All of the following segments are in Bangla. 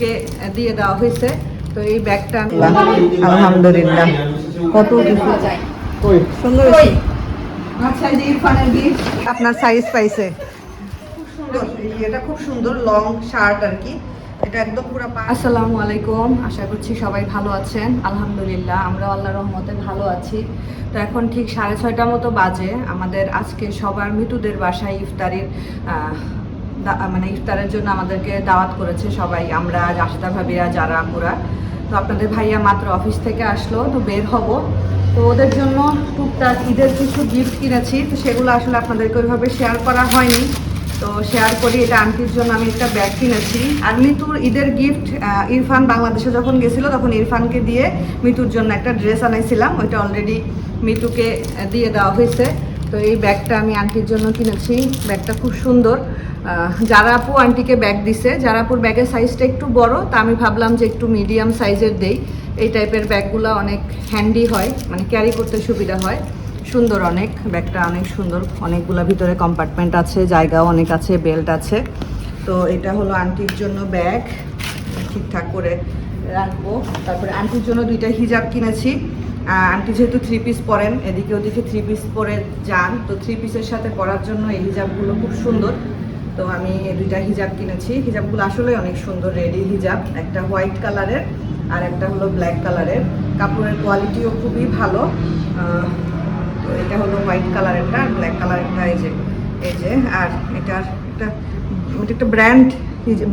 কে দিয়ে দেওয়া হয়েছে তো এই ব্যাগটা আলহামদুলিল্লাহ। কত কিছু? সুন্দর আপনার সাইজ পাইছে। এটা খুব সুন্দর লং শার্ট আর কি। এটা একদম পুরো আসসালামু আলাইকুম। আশা করছি সবাই ভালো আছেন। আলহামদুলিল্লাহ আমরা আল্লাহ রহমতে ভালো আছি। তো এখন ঠিক সাড়ে ছয়টা মতো বাজে। আমাদের আজকে সবার মৃতদের বাসায় ইফতারির মানে ইফতারের জন্য আমাদেরকে দাওয়াত করেছে সবাই, আমরা, জাসিদা ভাবিরা, যারা, আপুরা। তো আপনাদের ভাইয়া মাত্র অফিস থেকে আসলো, তো বের হব। তো ওদের জন্য টুকটাক ঈদের কিছু গিফট কিনেছি, তো সেগুলো আসলে আপনাদেরকে ওইভাবে শেয়ার করা হয়নি। তো শেয়ার করি, এটা আন্টির জন্য আমি একটা ব্যাগ কিনেছি। আর মিতুর ঈদের গিফট ইরফান বাংলাদেশে যখন গেছিল, তখন ইরফানকে দিয়ে মিতুর জন্য একটা ড্রেস আনাইছিলাম। ওইটা অলরেডি মিতুকে দিয়ে দেওয়া হয়েছে। তো এই ব্যাগটা আমি আন্টির জন্য কিনেছি। ব্যাগটা খুব সুন্দর। যারা আপু আন্টিকে ব্যাগ দিছে, যারা আপুর ব্যাগের সাইজটা একটু বড়, তা আমি ভাবলাম যে একটু মিডিয়াম সাইজের দেই। এই টাইপের ব্যাগগুলো অনেক হ্যান্ডি হয় মানে ক্যারি করতে সুবিধা হয়। সুন্দর অনেক ব্যাগটা অনেক সুন্দর। অনেকগুলো ভিতরে কম্পার্টমেন্ট আছে, জায়গাও অনেক আছে বেল্ট আছে। তো এটা হলো আন্টির জন্য ব্যাগ ঠিকঠাক করে রাখব। তারপরে আন্টির জন্য দুইটা হিজাব কিনেছি। আন্টি যেহেতু থ্রি পিস পরেন, এদিকে ওদিকে থ্রি পিস পরে যান। তো থ্রি পিসের সাথে পরার জন্য এই হিজাবগুলো খুব সুন্দর। তো আমি দুইটা হিজাব কিনেছি। হিজাবগুলো আসলে অনেক সুন্দর রেডি হিজাব। একটা হোয়াইট কালারের আর একটা হলো ব্ল্যাক কালারের। কাপড়ের কোয়ালিটিও খুবই ভালো। তো এটা হলো হোয়াইট কালারেরটা আর ব্ল্যাক কালারেরটা এই যে এই যে। আর এটার একটা এটা একটা ব্র্যান্ড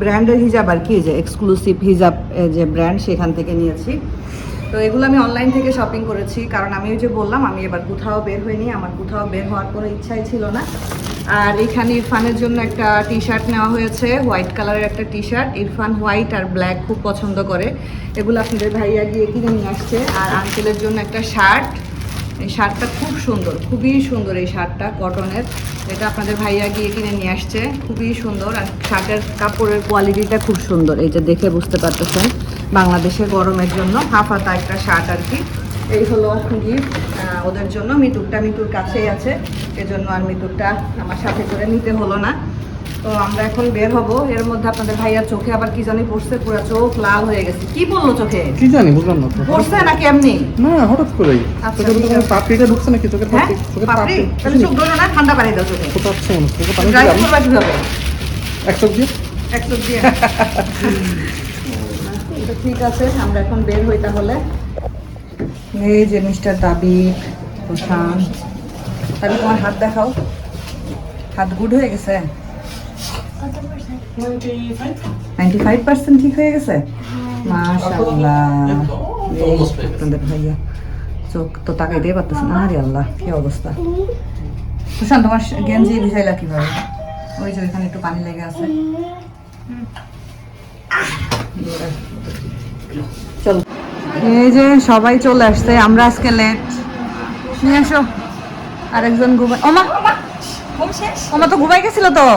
ব্র্যান্ডের হিজাব আর কি যে এক্সক্লুসিভ হিজাব যে ব্র্যান্ড সেখান থেকে নিয়েছি। তো এগুলো আমি অনলাইন থেকে শপিং করেছি। কারণ আমি ওই যে বললাম, আমি এবার কোথাও বের হইনি। আমার কোথাও বের হওয়ার কোনো ইচ্ছাই ছিল না। আর এখানে ইরফানের জন্য একটা টি শার্ট নেওয়া হয়েছে হোয়াইট কালারের একটা টি শার্ট ইরফান হোয়াইট আর ব্ল্যাক খুব পছন্দ করে। এগুলো আপনাদের ভাইয়া গিয়ে কিনে নিয়ে আসছে। আর আঙ্কেলের জন্য একটা শার্ট এই শার্টটা খুব সুন্দর, খুবই সুন্দর এই শার্টটা কটনের এটা আপনাদের ভাইয়া গিয়ে কিনে নিয়ে আসছে। খুবই সুন্দর। আর শার্টের কাপড়ের কোয়ালিটিটা খুব সুন্দর। এই যে দেখে বুঝতে পারতেছেন বাংলাদেশের গরমের জন্য হাফাতা একটা শার্ট আর কি। এই হলো গিফট ওদের জন্য মিতুরটা মিতুর কাছেই আছে এজন্য আর মিতুরটা আমার সাথে করে নিতে হলো না। তো আমরা এখন বের হব এর মধ্যে আপনাদের ভাইয়ার চোখে আবার কি জানি পড়ছে পুরো চোখ লাল হয়ে গেছে। কি বলল চোখে? কি জানি বুঝলাম না। তো পড়ছে নাকি এমনি? না হঠাৎ আচ্ছা, চোখের ঠিক ভিতরে আছে। পাপড়িটা ঢুকছে নাকি? চোখের হ্যাঁ পাপড়ি চোখের পাপড়ি? তাহলে চোখ ধরো না ঠান্ডা পানি দাও চোখে। কোথাচ্ছে মনে হচ্ছে চোখে পানি দিলাম করবা কীভাবে এক চোখ দিয়ে এক চোখ দিয়ে ঠিক আছে আমরা এখন বের হই তাহলে। এই যে মিস্টার দাবি প্রশান তাহলে তোমার হাত দেখাও। হাত গুড হয়ে গেছে? নাইনটি ফাইভ পার্সেন্ট ঠিক হয়ে গেছে? মাশাআল্লাহ। এই আপনাদের ভাইয়া চোখ তো তাকাই দিয়ে পারতেছে না। আরে আল্লাহ কি অবস্থা? প্রশান্ত তোমার গেঞ্জি ভিজাইলা কীভাবে? ওই যে ওইখানে একটু পানি লেগে আছে। চল। এই যে সবাই চলে আসছে, আমরা আজকে লেট নিয়ে আসো। আরেকজন ঘুমাই ওমা! ওমা তো ঘুমাই গেছিল তো।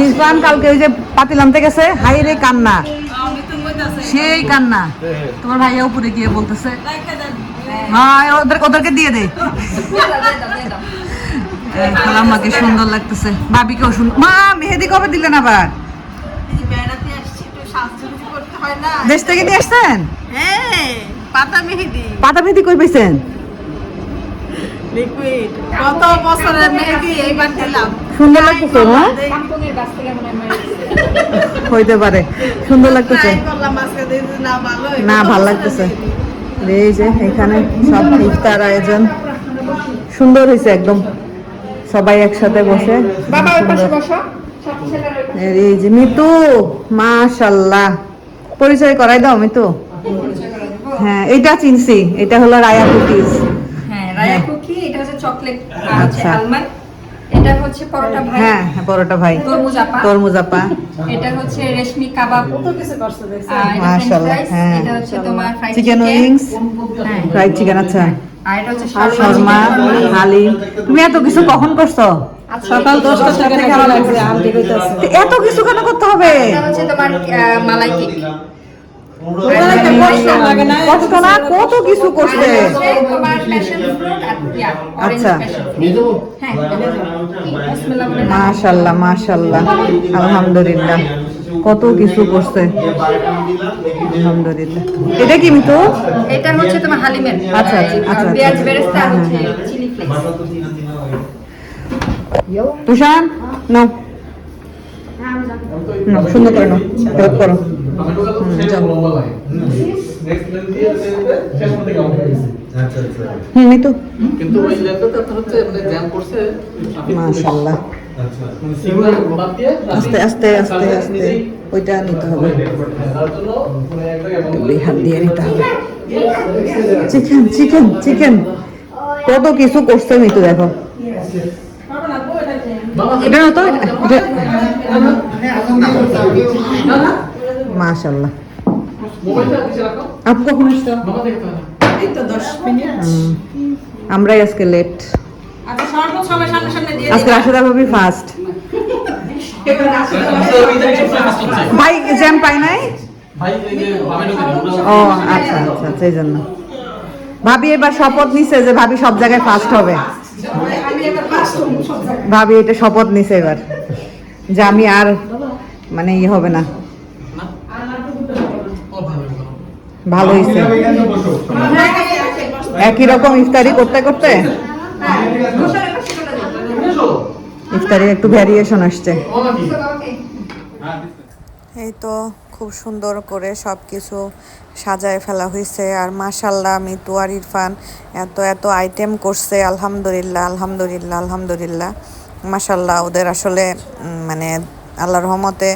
ইরফান কালকে ওই যে পাতিলামতে গেছে। হাই রে কান্না। সেই কান্না। তোমার ভাইয়া উপরে গিয়ে বলতেছে। হ্যাঁ ওদের ওদেরকে দিয়ে দে। আমাকে সুন্দর লাগতেছে। ভাবিকেও সুন্দর মা, মেহেদি কবে দিলেন আবার? দেশ থেকে নিয়ে আসছেন? হ্যাঁ পাতা মেহেদি। পাতা মেহেদি কই পাইছেন? কত বছরের মেহেদি এইবার দিলাম। সুন্দর লাগতেছে না? হইতে পারে। সুন্দর লাগতেছে। না ভালো এই যে এখানে সব ইফতার আয়োজন। সুন্দর হয়েছে একদম। সবাই একসাথে বসে। এই যে মিতু মাশাল্লাহ। পরিচয় করাই দাও আমি তো হ্যাঁ এটা চিনছি এটা হলো রায়া কুকিজ। হ্যাঁ রায়া কুকি এটা হচ্ছে চকলেট আচ্ছা। আচ্ছা। আলমন্ড। এটা হচ্ছে পরোটা ভাই। হ্যাঁ হ্যাঁ, বড়টা ভাই। তরমুজ আপা। তরমুজ আপা। এটা হচ্ছে রেশমি কাবাব। এটা ফ্রেঞ্চ মাশাআল্লাহ, হ্যাঁ। এটা হচ্ছে তোমার ফ্রাইড চিকেন উইংস হ্যাঁ। ফ্রাইড চিকেন আচ্ছা। আর এটা হচ্ছে শর্মা হালিম তুমি এত কিছু কখন করছ? সকাল দশটার থেকে খাওয়া লাগছে আন্টি কইতাছে। এত কিছু কেন করতে হবে? এটা হচ্ছে তোমার মালাই কেক। কষ্ট না? কত কিছু orange আচ্ছা। হ্যাঁ। মাশাল্লাহ মাশাল্লাহ। আলহামদুলিল্লাহ। কত কিছু করছে। আলহামদুলিল্লাহ। এটা কি মিতু এটা হচ্ছে তোমার হালিমের। আচ্ছা, আচ্ছা, আচ্ছা, পেঁয়াজ আচ্ছা। বেরেস্তা হ্যাঁ, হচ্ছে হ্যাঁ। Chilli flakes. তুষান নাও। সুন্দর করে নাও। হেল্প করো। আচ্ছা আচ্ছা। হুম কিন্তু ওই ল্যাপটপটা আপনার হচ্ছে মানে জ্যাম করছে। মাশাল্লাহ। আচ্ছা। আস্তে আস্তে আস্তে আস্তে। ওইটা নিতে হবে। দুই হাত দিয়ে নিতে হবে। Chicken chicken chicken. কত কিছু করছে মিতু দেখো। এটা না তো? মাশাল্লাহ নিচে রাখো আপু কখন আসছো? মিনিট। হুম। আমরাই আজকে লেট আচ্ছা আজকে রাশেদা ভাবি ফার্স্ট ভাই জ্যাম পাই নাই? ও আচ্ছা আচ্ছা আচ্ছা এই জন্য। ভাবি এবার শপথ নিছে যে ভাবি সব জায়গায় ফার্স্ট হবে। ভাবি এটা শপথ নিছে এবার। যে আমি আর মানে ইয়ে হবে না। ভালো হয়েছে। একই রকম ইফতারি করতে করতে? ইফতারি একটু ভ্যারিয়েশন আসছে। এই তো খুব সুন্দর করে সব কিছু সাজায় ফেলা হয়েছে। আর মাশাল্লাহ মিতু আর ইরফান এত এত আইটেম করছে আলহামদুলিল্লাহ আলহামদুলিল্লাহ আলহামদুলিল্লাহ। মাশাল্লাহ ওদের আসলে মানে আল্লাহর রহমতে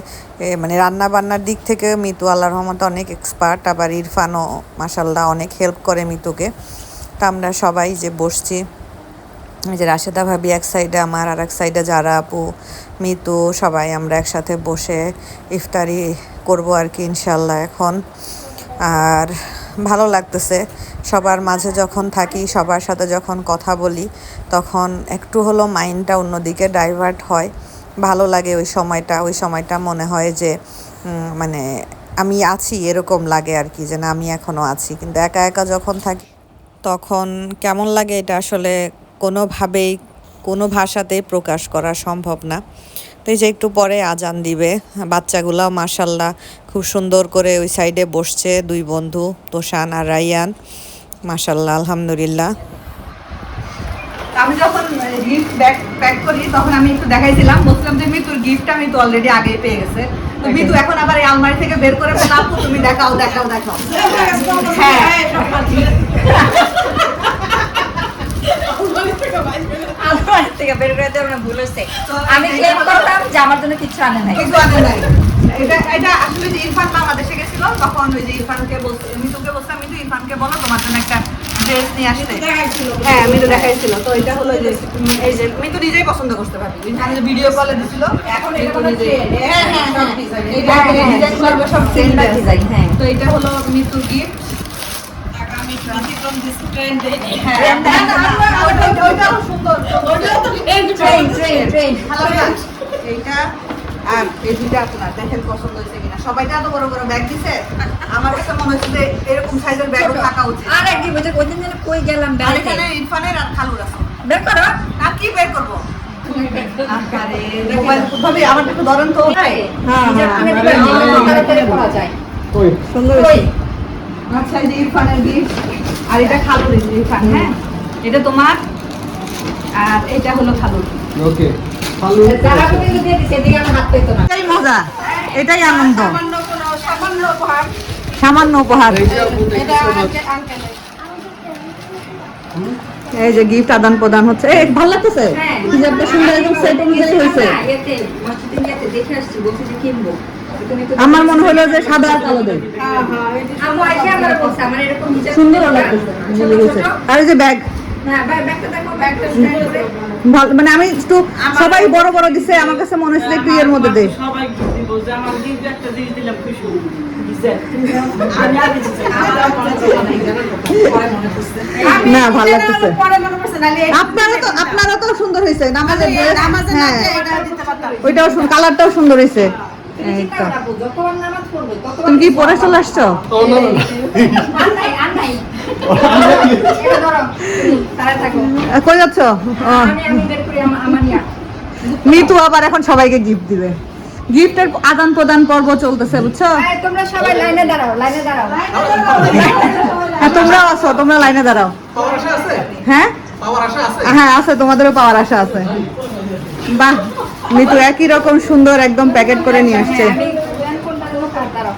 মানে রান্না বান্নার দিক থেকে মিতু আল্লাহর রহমতে অনেক এক্সপার্ট আবার ইরফানও মাশাল্লাহ অনেক হেল্প করে মিতুকে। তা আমরা সবাই যে বসছি যে রাশেদা ভাবি এক সাইডে আমার আর এক সাইডে যারা, আপু, মিতু, সবাই আমরা একসাথে বসে ইফতারি করব আর কি ইনশাল্লাহ এখন। আর ভালো লাগতেছে, সবার মাঝে যখন থাকি, সবার সাথে যখন কথা বলি, তখন একটু হলো মাইন্ডটা অন্যদিকে ডাইভার্ট হয়। ভালো লাগে ওই সময়টা ওই সময়টা মনে হয় যে মানে আমি আছি এরকম লাগে আর কি, যে না আমি এখনও আছি। কিন্তু একা একা যখন থাকি, তখন কেমন লাগে এটা আসলে কোনোভাবেই, কোনো ভাষাতেই প্রকাশ করা সম্ভব না। তো এই যে একটু পরে আজান দিবে, বাচ্চাগুলাও মাসাল্লাহ খুব সুন্দর করে ওই সাইডে বসছে, দুই বন্ধু, তোষান আর রাইয়ান। মাসাল্লাহ আলহামদুলিল্লাহ। আমি যখন ব্যাগ প্যাক করি তখন আমি একটু দেখাইছিলাম। বলছিলাম যে মিতুর গিফট আমি তো অলরেডি আগে পেয়ে গেছে। তো মিতু এখন আবার এই আলমারি থেকে বের করে বলে তুমি দেখাও দেখাও দেখাও। হ্যাঁ। আলমারি থেকে বের করে দিয়ে আমার ভুল হয়েছে। আমি ক্লেম করলাম যে আমার জন্য কিছু আনে নাই। কিছু আনে নাই। এটা এটা আসলে যে ইরফান বাংলাদেশে গেছিল তখন ওই যে ইরফানকে বলছে মিতুকে বলছিলাম মিতু ইরফানকে বলো তোমার জন্য একটা ড্রেস নিয়ে আসতে হ্যাঁ মিতু দেখাইছিল তো এটা হলো যে এই যে মিতু নিজেই পছন্দ করতে পারবি আমি যে ভিডিও কলে দিছিল এখন এটা হলো যে হ্যাঁ হ্যাঁ হ্যাঁ এটা হ্যাঁ, হ্যাঁ, ডিজাইন করবে সব হ্যাঁ। তো এটা হলো মিতুর গিফট হ্যাঁ? এইটা আর এই দুইটা আপনার দেখেন পছন্দ হয়েছে কিনা। সবাই তো এত বড় বড় ব্যাগ দিছে? আমার কাছে মনে হচ্ছে যে এরকম সাইজের ব্যাগও থাকা উচিত। আর একদিন বলছে যেন কই গেলাম বেড়াতে এখানে ইরফানের আর খালুর আছে। বের করো। আর কি বের করব? হ্যাঁ, নিজের ফোনে দিলে তাড়াতাড়ি করা যায়। ওই সুন্দর কই? এই যে ইরফানের গিফট আর এটা খালুর ইরফান হ্যাঁ? এটা তোমার আর এটা হলো খালুর। ওকে এটাই মজা এটাই আনন্দ। সামান্য উপহার। এই যে গিফট আদান প্রদান হচ্ছে। এই ভালো লাগতেছে? হ্যাঁ। হিজাবটা সুন্দর একদম সেট অনুযায়ী হয়েছে। আমার মনে হলো যে সাদা আর কালো দেয় হ্যাঁ হ্যাঁ সুন্দর লাগতেছে। আর এই যে ব্যাগ হ্যাঁ ভালো মানে আমি একটু সবাই বড় বড় দিছে আমার কাছে মনে হচ্ছে একটু এর মধ্যে পড়ছে। না ভালো লাগতেছে। আপনারা তো আপনারা তো সুন্দর হয়েছে নামাজের হ্যাঁ। ওইটাও কালারটাও সুন্দর হয়েছে। তুমি কি পরে চলে আসছো? কই যাচ্ছ। মিতু আবার এখন সবাইকে গিফট দিবে। গিফটের আদান প্রদান পর্ব চলতেছে, বুঝছ? তোমরা সবাই লাইনে দাঁড়াও লাইনে দাঁড়াও হ্যাঁ তোমরাও আছো, তোমরা লাইনে দাঁড়াও। হ্যাঁ? হ্যাঁ আছে, তোমাদেরও পাওয়ার আশা আছে। বাহ, মিতু একই রকম সুন্দর একদম প্যাকেট করে নিয়ে আসছে হ্যাঁ, আমি প্ল্যান কোনটা দেবো, কার দাঁড়াও।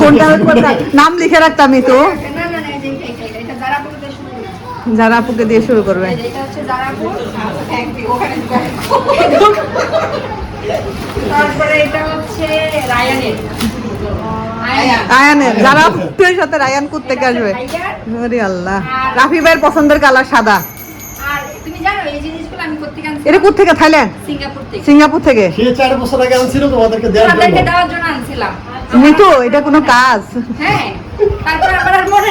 কোনটা নাম লিখে রাখতাম এটা জারাপুর দিয়ে শুরু যারা আপুকে দিয়ে শুরু করবে। আয়ানের সাথে রায়ান আসবে। আরে আল্লাহ। রাফি ভাইয়ের পছন্দের কালার সাদা। আর তুমি জানো এই জিনিসগুলো আমি কোথেকে আনছি এটা থাইল্যান্ড? সিঙ্গাপুর থেকে। সিঙ্গাপুর থেকে। চার বছর আগে আনছিল তোমাদেরকে দেওয়ার তাদেরকে জন্য। দেওয়ার জন্য আনছিলাম। মিতু এটা কোনো কাজ। হ্যাঁ তারপর আবার আর মনে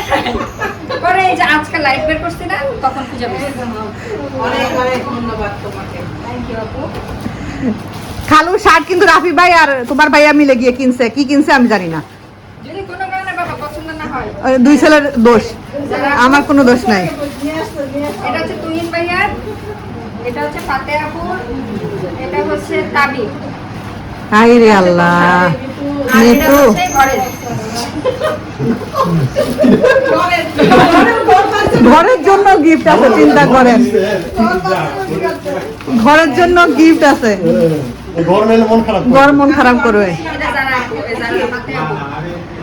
পরে এই যে আজকে লাইভ বের করছি না তখন খুঁজে পেয়েছি অনেক অনেক ধন্যবাদ তোমাকে। থ্যাংক ইউ আপু। খালু শার্ট কিন্তু রাফি ভাই আর তোমার ভাইয়া মিলে গিয়ে কিনছে। কি কিনছে আমি জানি না। যদি কোনো কারণে বাবা পছন্দ না হয়। ওই দুই ছেলের দোষ। আমার কোনো দোষ নাই। এটা হচ্ছে তুহিন ভাইয়ার এটা হচ্ছে ফাতে আপুর এটা হচ্ছে তাবি হাই রে আল্লাহ। মিতু ঘরের জন্য গিফট আছে চিন্তা করেন। ঘরের জন্য গিফট আছে। ঘর মন খারাপ করবে।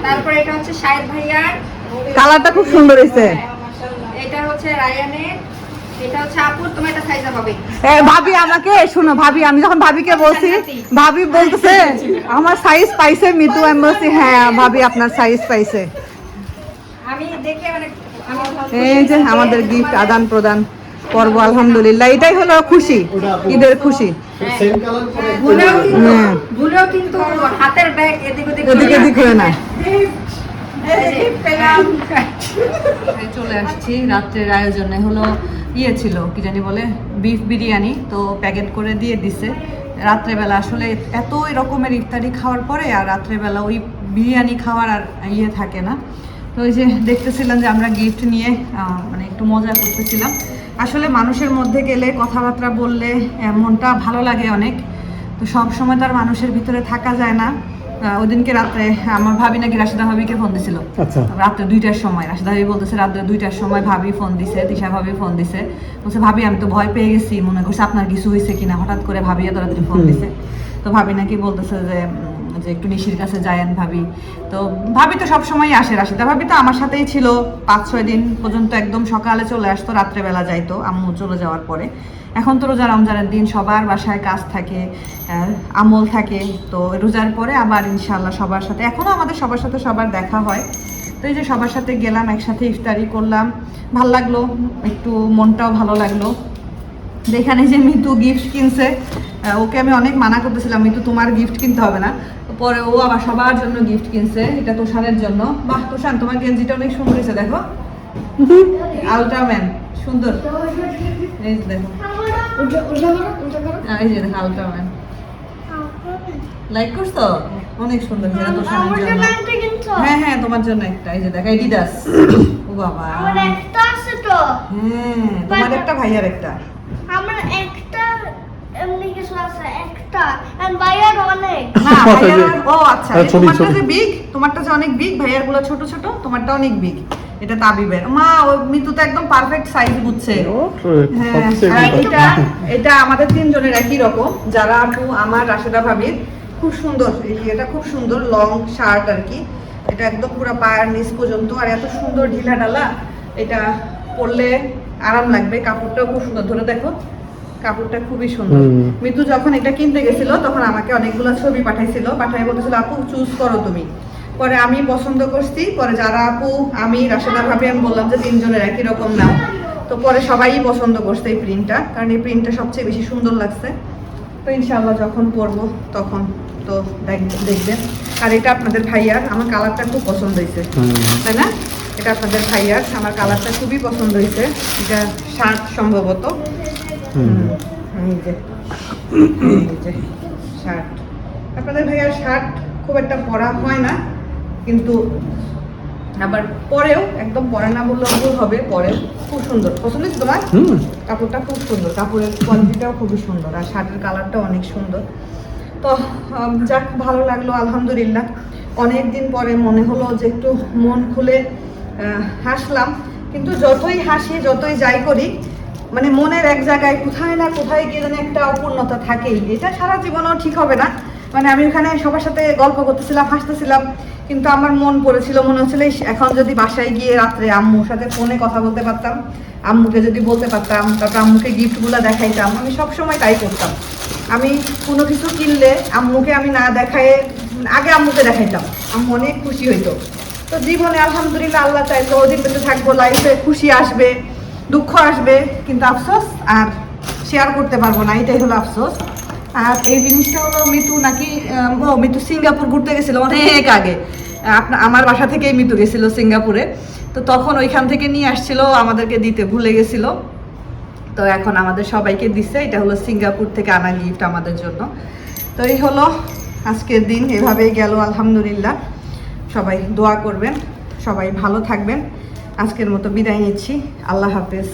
তারপরে এটা হচ্ছে শাহেদ ভাইয়ার কালারটা খুব সুন্দর হয়েছে। এটা হচ্ছে রায়ানের এটা হচ্ছে আপুর তোমার এটা সাইজে হবে। এ, ভাবি আমাকে শোনো ভাবি আমি যখন ভাবিকে বলছি ভাবি বলতেছে আমার সাইজ পাইছে মিতু আমি বলছি হ্যাঁ ভাবি আপনার সাইজ পাইছে। আমি দেখে মানে আমি এই যে আমাদের গিফট আদান প্রদান পর্ব আলহামদুলিল্লাহ। এটাই হলো খুশি ঈদের খুশি। ভুলেও কিন্তু হ্যাঁ। কিন্তু হাতের ব্যাগ এদিক ওদিক না। চলে আসছি রাত্রের আয়োজনে। হলো ইয়ে ছিল কি জানি বলে বিফ বিরিয়ানি তো প্যাকেট করে দিয়ে দিছে। রাত্রেবেলা আসলে এত রকমের ইফতারি খাওয়ার পরে আর রাত্রেবেলা ওই বিরিয়ানি খাওয়ার আর ইয়ে থাকে না। তো ওই যে দেখতেছিলাম যে আমরা গিফট নিয়ে মানে একটু মজা করতেছিলাম। আসলে মানুষের মধ্যে গেলে কথাবার্তা বললে মনটা ভালো লাগে অনেক। তো সব সময় তার মানুষের ভিতরে থাকা যায় না। ওদিনকে রাত্রে আমার ভাবি নাকি রাশিদা ভাবিকে ফোন দিছিল। আচ্ছা। রাত্রে দুইটার সময় রাশিদা ভাবি বলতেছে রাত্রে দুইটার সময় ভাবি ফোন দিছে তিশা ভাবি ফোন দিছে। বলছে ভাবি আমি তো ভয় পেয়ে গেছি মনে করছে আপনার কিছু হয়েছে কিনা? হঠাৎ করে ভাবি এত রাত্রে ফোন দিছে। তো ভাবি নাকি বলতেছে যে যে একটু নিশির কাছে যায়েন ভাবি। তো ভাবি তো সবসময় আসে রাশিদা ভাবি তো আমার সাথেই ছিল। পাঁচ ছয় দিন পর্যন্ত একদম সকালে চলে আসতো রাত্রেবেলা যাইতো আম্মু চলে যাওয়ার পরে। এখন তো রোজা রমজানের দিন সবার বাসায় কাজ থাকে আমল থাকে তো রোজার পরে আবার ইনশাল্লাহ সবার সাথে এখনও আমাদের সবার সাথে সবার দেখা হয়। তো এই যে সবার সাথে গেলাম একসাথে ইফতারি করলাম ভালো লাগল একটু মনটাও ভালো লাগল। এখানে যে মিতু গিফট কিনছে ওকে আমি অনেক মানা করতেছিলাম মিতু তোমার গিফট কিনতে হবে না। পরে ও আবার সবার জন্য গিফট কিনছে এটা তোষানের জন্য। বাহ তোষান তোমার গেঞ্জিটা অনেক সুন্দর হয়েছে দেখো। আলট্রাম্যান সুন্দর। দেখো। আহ, এই যে দেখো আলট্রাম্যান লাইক করছ? অনেক সুন্দর এটা তোষানের জন্য। হ্যাঁ হ্যাঁ তোমার জন্য একটা এই যে দেখো এডিডাস ও বাবা। আমার একটা আছে তো। হ্যাঁ তোমার একটা ভাইয়ার একটা। আমার একটা এমনি কিছু আছে একটা। And বাইরের অনেক। ও আচ্ছা আর এই ছবি, তোমারটা যে বিগ তোমারটা যে অনেক বিগ ভাইয়ারগুলো ছোট ছোট তোমারটা অনেক বিগ এটা তাবিবের। মা ও মিতু তো একদম পারফেক্ট সাইজ বুঝছে। হ্যাঁ, এটা এটা আমাদের তিনজনের একই রকম। যারা আপু আমার রাশেদা ভাবির খুব সুন্দর এই এটা খুব সুন্দর লং শার্ট আর কি। এটা একদম পুরো পায়ের নিচ পর্যন্ত আর এত সুন্দর ঢিলা ঢালা। এটা পরলে আরাম লাগবে কাপড়টাও খুব সুন্দর। ধরে দেখো কাপড়টা খুবই সুন্দর। মিতু যখন এটা কিনতে গেছিল তখন আমাকে অনেকগুলো ছবি পাঠাইছিল। পাঠাই বলতেছিল আপু চুজ করো তুমি। পরে আমি পছন্দ করছি পরে যারা আপু আমি রাশেদা ভাবি আমি বললাম যে তিনজনের একই রকম নাও তো পরে সবাই পছন্দ করছে এই প্রিন্টটা কারণ এই প্রিন্টটা সবচেয়ে বেশি সুন্দর লাগছে। তো ইনশাআল্লাহ যখন পরবো তখন তো দেখ- দেখবেন। আর এটা আপনাদের ভাইয়ার আমার কালারটা খুব পছন্দ হয়েছে। তাই না? এটা আপনাদের ভাইয়ার আমার কালারটা খুবই পছন্দ হয়েছে। এটা শার্ট সম্ভবত। শার্ট। আপনাদের ভাইয়ার শার্ট খুব একটা পরা হয় না। কিন্তু আবার পরেও একদম পরে না বললেও ভুল হবে পরেও। খুব সুন্দর। পছন্দ তোমার? কাপড়টা খুব সুন্দর। কাপড়ের কোয়ালিটিটাও খুবই সুন্দর আর শার্টের কালারটা অনেক সুন্দর। তো যাক ভালো লাগল আলহামদুলিল্লাহ। অনেক দিন পরে মনে হলো যে একটু মন খুলে হাসলাম। কিন্তু যতই হাসি যতই যাই করি মানে মনের এক জায়গায় কোথায় না কোথায় গিয়ে যেন একটা অপূর্ণতা থাকেই। এটা সারা জীবনও ঠিক হবে না। মানে আমি ওখানে সবার সাথে গল্প করতেছিলাম, হাসতেছিলাম, কিন্তু আমার মন পড়েছিল, মনে হচ্ছিল এখন যদি বাসায় গিয়ে রাত্রে আম্মুর সাথে ফোনে কথা বলতে পারতাম, আম্মুকে যদি বলতে পারতাম, তারপর আম্মুকে গিফটগুলো দেখাইতাম, আমি সব সময় তাই করতাম। আমি কোনো কিছু কিনলে আম্মুকে আমি না দেখায় আগে আম্মুকে দেখাইতাম, আম্মু অনেক খুশি হইতো। তো জীবনে আলহামদুলিল্লাহ আল্লাহ চাইতো ওদিন বেঁচে থাকব লাইফে খুশি আসবে, দুঃখ আসবে, কিন্তু আফসোস আর শেয়ার করতে পারব না, এটাই হলো আফসোস। আর এই জিনিসটা হলো মিতু নাকি ও মিতু সিঙ্গাপুর ঘুরতে গেছিল অনেক আগে। আপনার আমার বাসা থেকেই মিতু গেছিল সিঙ্গাপুরে। তো তখন ওইখান থেকে নিয়ে আসছিল, আমাদেরকে দিতে ভুলে গেছিল। তো এখন আমাদের সবাইকে দিচ্ছে এটা হলো সিঙ্গাপুর থেকে আনা গিফট আমাদের জন্য। তো এই হলো আজকের দিন, এভাবেই গেল, আলহামদুলিল্লাহ। সবাই দোয়া করবেন, সবাই ভালো থাকবেন। আজকের মতো বিদায় নিচ্ছি, আল্লাহ হাফেজ।